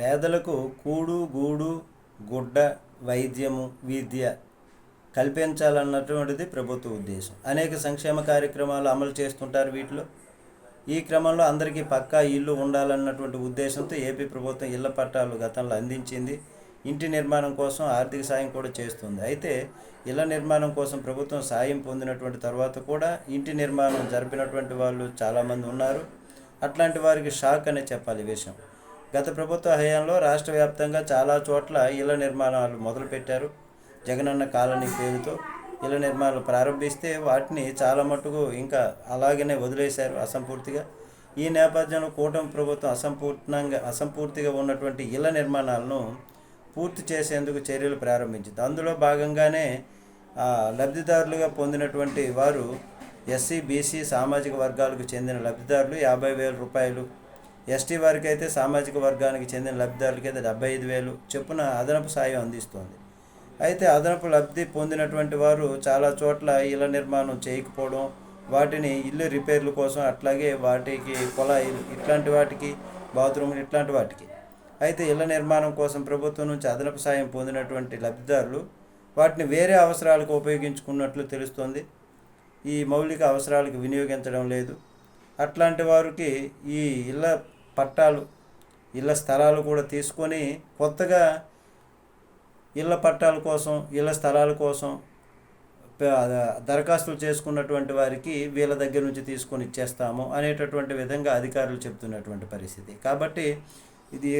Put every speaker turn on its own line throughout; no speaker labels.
పేదలకు కూడు గూడు గుడ్డ వైద్యము విద్య కల్పించాలన్నటువంటిది ప్రభుత్వ ఉద్దేశం. అనేక సంక్షేమ కార్యక్రమాలు అమలు చేస్తుంటారు వీటిలో. ఈ క్రమంలో అందరికీ పక్కా ఇల్లు ఉండాలన్నటువంటి ఉద్దేశంతో ఏపీ ప్రభుత్వం ఇళ్ళ పట్టాలు గతంలో అందించింది. ఇంటి నిర్మాణం కోసం ఆర్థిక సాయం కూడా చేస్తుంది. అయితే ఇళ్ళ నిర్మాణం కోసం ప్రభుత్వం సాయం పొందినటువంటి తర్వాత కూడా ఇంటి నిర్మాణం జరిపినటువంటి వాళ్ళు చాలామంది ఉన్నారు. అట్లాంటి వారికి షాక్ అనే చెప్పాలి ఈ విషయం. గత ప్రభుత్వ హయాంలో రాష్ట్ర వ్యాప్తంగా చాలా చోట్ల ఇళ్ళ నిర్మాణాలు మొదలుపెట్టారు. జగనన్న కాలనీ పేరుతో ఇళ్ళ నిర్మాణాలు ప్రారంభిస్తే వాటిని చాలా మటుకు ఇంకా అలాగనే వదిలేశారు అసంపూర్తిగా. ఈ నేపథ్యంలో కూటమి ప్రభుత్వం అసంపూర్ణంగా అసంపూర్తిగా ఉన్నటువంటి ఇళ్ళ నిర్మాణాలను పూర్తి చేసేందుకు చర్యలు ప్రారంభించింది. అందులో భాగంగానే లబ్ధిదారులుగా పొందినటువంటి వారు ఎస్సీ బీసీ సామాజిక వర్గాలకు చెందిన లబ్ధిదారులు యాభై వేల రూపాయలు ఎస్టీ వారికి అయితే సామాజిక వర్గానికి చెందిన లబ్ధిదారులకి అయితే డెబ్బై ఐదు వేలు చొప్పున అదనపు సాయం అందిస్తోంది. అయితే అదనపు లబ్ధి పొందినటువంటి వారు చాలా చోట్ల ఇళ్ళ నిర్మాణం చేయకపోవడం వాటిని ఇల్లు రిపేర్ల కోసం అట్లాగే వాటికి కుళాయిలు ఇట్లాంటి వాటికి బాత్రూములు ఇట్లాంటి వాటికి. అయితే ఇళ్ళ నిర్మాణం కోసం ప్రభుత్వం నుంచి అదనపు సాయం పొందినటువంటి లబ్ధిదారులు వాటిని వేరే అవసరాలకు ఉపయోగించుకున్నట్లు తెలుస్తోంది. ఈ మౌలిక అవసరాలకు వినియోగించడం లేదు. అట్లాంటి వారికి ఈ ఇళ్ళ పట్టాలు ఇళ్ళ స్థలాలు కూడా తీసుకొని కొత్తగా ఇళ్ళ పట్టాల కోసం ఇళ్ళ స్థలాల కోసం దరఖాస్తులు చేసుకున్నటువంటి వారికి వీళ్ళ దగ్గర నుంచి తీసుకొని ఇచ్చేస్తాము అనేటటువంటి విధంగా అధికారులు చెప్తున్నటువంటి పరిస్థితి. కాబట్టి ఇది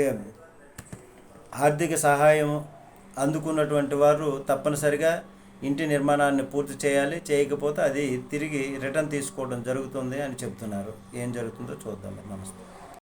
ఆర్థిక సహాయం అందుకున్నటువంటి వారు తప్పనిసరిగా ఇంటి నిర్మాణాన్ని పూర్తి చేయాలి చేయకపోతే అది తిరిగి రిటర్న్ తీసుకోవడం జరుగుతుంది అని చెప్తున్నారు. ఏం జరుగుతుందో చూద్దాం నమస్తే.